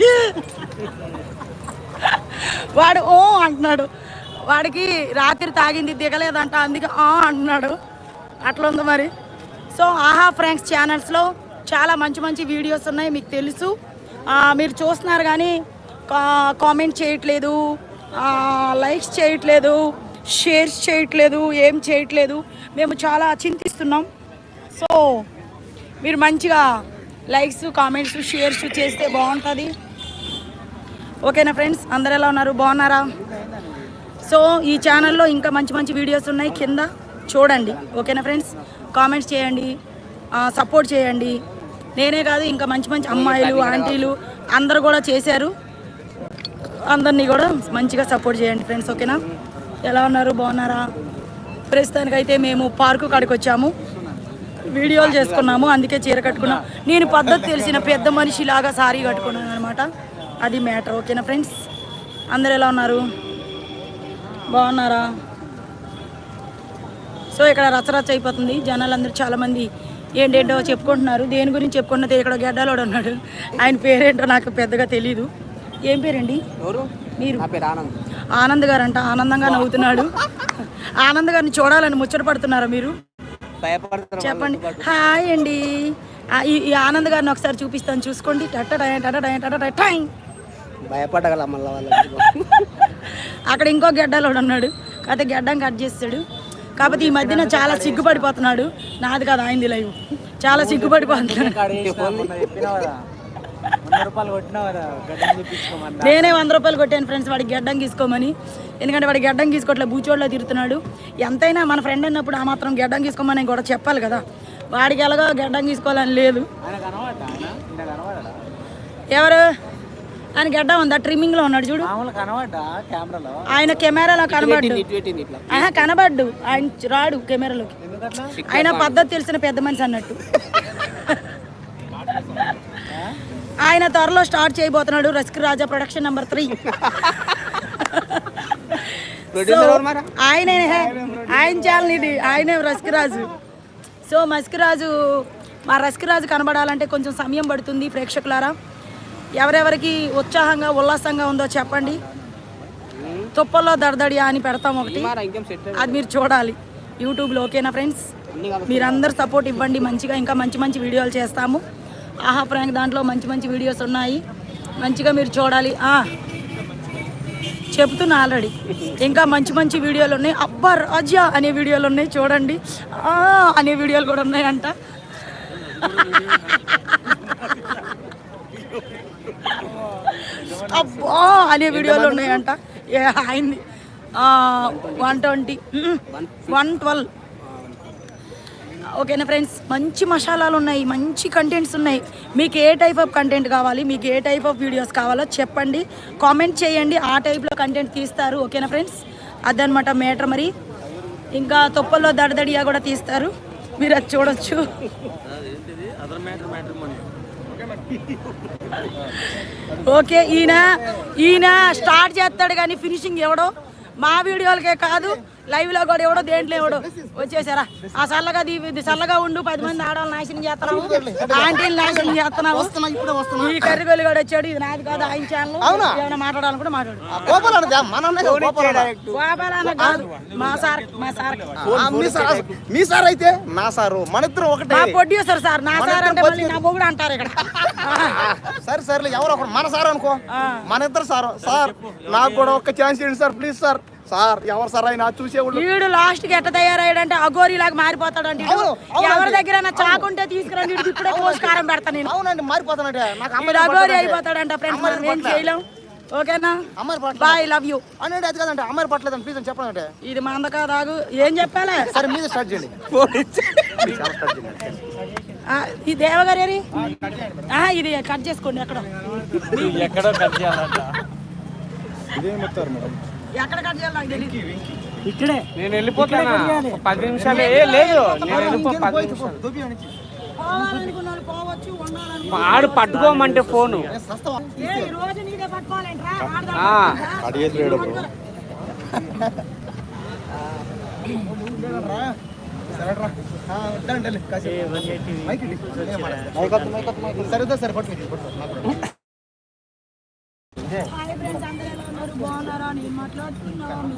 వచ్చి వాడు ఓ అంటున్నాడు. వాడికి రాత్రి తాగింది దిగలేదంట అందుకే ఆ అంటున్నాడు. అట్లా ఉంది మరి. సో ఆహా ఫ్రాంక్స్ ఛానల్స్లో చాలా మంచి మంచి వీడియోస్ ఉన్నాయి మీకు తెలుసు. మీరు చూస్తున్నారు కానీ కా- కామెంట్ చేయట్లేదు. లైక్స్ చేయట్లేదు. షేర్స్ చేయట్లేదు. ఏం చేయట్లేదు. మేము చాలా చింతిస్తున్నాం. సో మీరు మంచిగా లైక్స్ కామెంట్స్ షేర్స్ చేస్తే బాగుంటుంది. ఓకేనా ఫ్రెండ్స్ అందరు ఎలా ఉన్నారు? బాగున్నారా? సో ఈ ఛానల్లో ఇంకా మంచి మంచి వీడియోస్ ఉన్నాయి. కింద చూడండి. ఓకేనా ఫ్రెండ్స్ కామెంట్స్ చేయండి. సపోర్ట్ చేయండి. నేనే కాదు ఇంకా మంచి మంచి అమ్మాయిలు ఆంటీలు అందరు కూడా చేశారు. అందరినీ కూడా మంచిగా సపోర్ట్ చేయండి ఫ్రెండ్స్ ఓకేనా ఎలా ఉన్నారు? బాగున్నారా? ప్రస్తుతానికైతే మేము పార్కు కాడికి వచ్చాము వీడియోలు చేసుకున్నాము అందుకే చీర కట్టుకున్నాం. నేను పద్ధతి తెలిసిన పెద్ద మనిషిలాగా సారీ కట్టుకున్నాను అనమాట అది మ్యాటర్ ఓకేనా ఫ్రెండ్స్? అందరు ఎలా ఉన్నారు? బాగున్నారా? సో ఇక్కడ రచరచ అయిపోతుంది. జనాలందరూ చాలామంది ఏంటేంటో చెప్పుకుంటున్నారు. దేని గురించి చెప్పుకుంటే ఇక్కడ గెడ్డలోడు ఉన్నాడు. ఆయన పేరేంటో నాకు పెద్దగా తెలియదు ఏం పేరండి? మీరు? ఆనంద్. గారు అంట ఆనందంగా నవ్వుతున్నాడు. ఆనంద్ గారిని చూడాలని ముచ్చట పడుతున్నారా మీరు? చెప్పండి. హాయ్ అండి. ఈ ఆనంద్ గారిని ఒకసారి చూపిస్తాను. చూసుకోండి. భయపడగల మళ్ళీ అక్కడ ఇంకో గెడ్డలోడు ఉన్నాడు. కాకపోతే గెడ్డం కట్ చేస్తాడు. కాకపోతే ఈ మధ్యన చాలా సిగ్గుపడిపోతున్నాడు. నాది కాదు ఆయనది లైవ్. చాలా సిగ్గుపడిపోతున్నాడు. నేనే వంద రూపాయలు కొట్టాను ఫ్రెండ్స్ వాడికి గడ్డం గీసుకోమని. ఎందుకంటే వాడి గడ్డం గీసుకోవట్లే బూచోడ్లో తిరుగుతున్నాడు. ఎంతైనా మన ఫ్రెండ్ అన్నప్పుడు ఆ మాత్రం గడ్డం గీసుకోమని నేను కూడా చెప్పాలి కదా. వాడికి ఎలాగో గడ్డం గీసుకోవాలని లేదు. ఎవరు? ఆయన గడ్డం ఉందా? ట్రిమ్మింగ్లో ఉన్నాడు చూడు. కెమెరాలో? ఆయన కెమెరాలో కనబడ్డు. కనబడ్డు. ఆయన రాడు కెమెరాలోకి. ఆయన పద్ధతి తెలిసిన పెద్ద మనిషి అన్నట్టు. ఆయన త్వరలో స్టార్ట్ చేయబోతున్నాడు Rusk Raja production number three. ఆయనే ఆయన ఛానల్ ఇది. ఆయనే Rusk Raju. So Musk Raju మా రస్క్ రాజు కనబడాలంటే కొంచెం సమయం పడుతుంది ప్రేక్షకులారా. ఎవరెవరికి ఉత్సాహంగా ఉల్లాసంగా ఉందో చెప్పండి. తుప్పల్లో దడదడియా అని పెడతాం ఒకటి. అది మీరు చూడాలి. యూట్యూబ్లో ఓకేనా ఫ్రెండ్స్ మీరందరూ సపోర్ట్ ఇవ్వండి మంచిగా. ఇంకా మంచి మంచి వీడియోలు చేస్తాము. ఆహా ఫ్రాంక్ దాంట్లో మంచి మంచి వీడియోస్ ఉన్నాయి. మంచిగా మీరు చూడాలి. చెప్తున్నా ఆల్రెడీ. ఇంకా మంచి మంచి వీడియోలు ఉన్నాయి. అబ్బా రాజా అనే వీడియోలు ఉన్నాయి చూడండి. అనే వీడియోలు కూడా ఉన్నాయంట. అబ్బా అనే వీడియోలు ఉన్నాయంట. ఏ అయింది. One twenty. One twelve. ఓకేనా ఫ్రెండ్స్ మంచి మసాలాలు ఉన్నాయి మంచి కంటెంట్స్ ఉన్నాయి. మీకు ఏ టైప్ ఆఫ్ కంటెంట్ కావాలి మీకు ఏ టైప్ ఆఫ్ వీడియోస్ కావాలో చెప్పండి. కామెంట్ చేయండి ఆ టైప్లో కంటెంట్ తీస్తారు ఓకేనా ఫ్రెండ్స్ అదనమాట మేటర్ మరి. ఇంకా తొప్పల్లో దడదడియా కూడా తీస్తారు. మీరు అది చూడొచ్చు. ఓకే ఈయన ఈయన స్టార్ట్ చేస్తాడు కానీ ఫినిషింగ్ ఎవడో. మా వీడియోలకే కాదు లైవ్లో కూడా ఎవడో దేంట్లో ఎవడో వచ్చేసారా? ఆ చల్లగా చల్లగా ఉండు పది మంది ఆడవాళ్ళు నాశనం చేస్తున్నావు. ఆంటీలు నాశనం చేస్తున్నావు. ఈ కర్రిగోలు కూడా వచ్చాడు ఇది నాది కాదు ఆయన ఛానల్ ఏమైనా మాట్లాడాలనుకుంటే మాట్లాడు. గోపాలన్న కాదు మా సార్ మా సార్. మీ సార్ అయితే? నా సారు మన ఇద్దరం ఒకటే. మా ప్రొడ్యూసర్ సార్ నా సార్ అంటే మళ్ళీ నా మొగుడు అంటారు ఇక్కడ. సరే సర్లే ఎవరు ఒకరు మన సార్ అనుకో. మన ఇద్దరు సార్. సార్ నాకు కూడా ఒక్క ఛాన్స్ ఇవ్వండి సార్ ప్లీజ్ సార్. సార్ ఎవరు సార్ చూసేవాళ్ళు వీడు లాస్ట్కి ఎట్ట తయారయ్యాడంటే అఘోరి లాగా మారిపోతాడంటే వీడు. అవును, అవునండి. ఎవరి దగ్గర చాకుంటే తీసుకురండి ఇప్పుడే పోస్కారం పెడతా నేను. అవునండి మారిపోతానంటే నాకు పట్టలేదంటే. అయిపోతాడంట ఫ్రెండ్స్ మనం ఏం. చేయలేం. ఓకేనా? అమ్మాయి పట్ల బాయ్ లవ్ యూ అనేది అది కదంటే అమ్మాయి పట్టలేదండి ప్లీజ్ అని చెప్పండి. ఇది మా అందకా దాగు ఏం చెప్పాలే? సరే మీద స్టార్ట్ చేయండి. ఈ దేవగారి ఇది కట్ చేసుకోండి ఎక్కడ. ఎక్కడో కట్ చేయాలంట. ఎక్కడ కట్ చేయాలి నాకు తెలియదు ఇక్కడే. నేను వెళ్ళిపోతాను? పది నిమిషాలు. ఏ లేదు. నేను వెళ్ళిపో పది నిమిషాలు. పోవాలనుకున్న వాళ్ళు పోవచ్చు ఉండాలనుకున్న ఆడు పట్టుకోమంటే ఫోను. ఏ, ఈ రోజు నీదే పట్టుకోవాలంట్రా? ఆడదాం. ఆ, ఆ, ఉంటానండి, వెళ్ళి, కాసేపు. మైక్ ఇవ్వండి. సరే సరే పట్టు మీకు, పట్టు నాకు కూడా. హాయ్ ఫ్రెండ్స్ అందరూ ఎలా ఉన్నారు బాగున్నారా నేను మాట్లాడుతున్నాను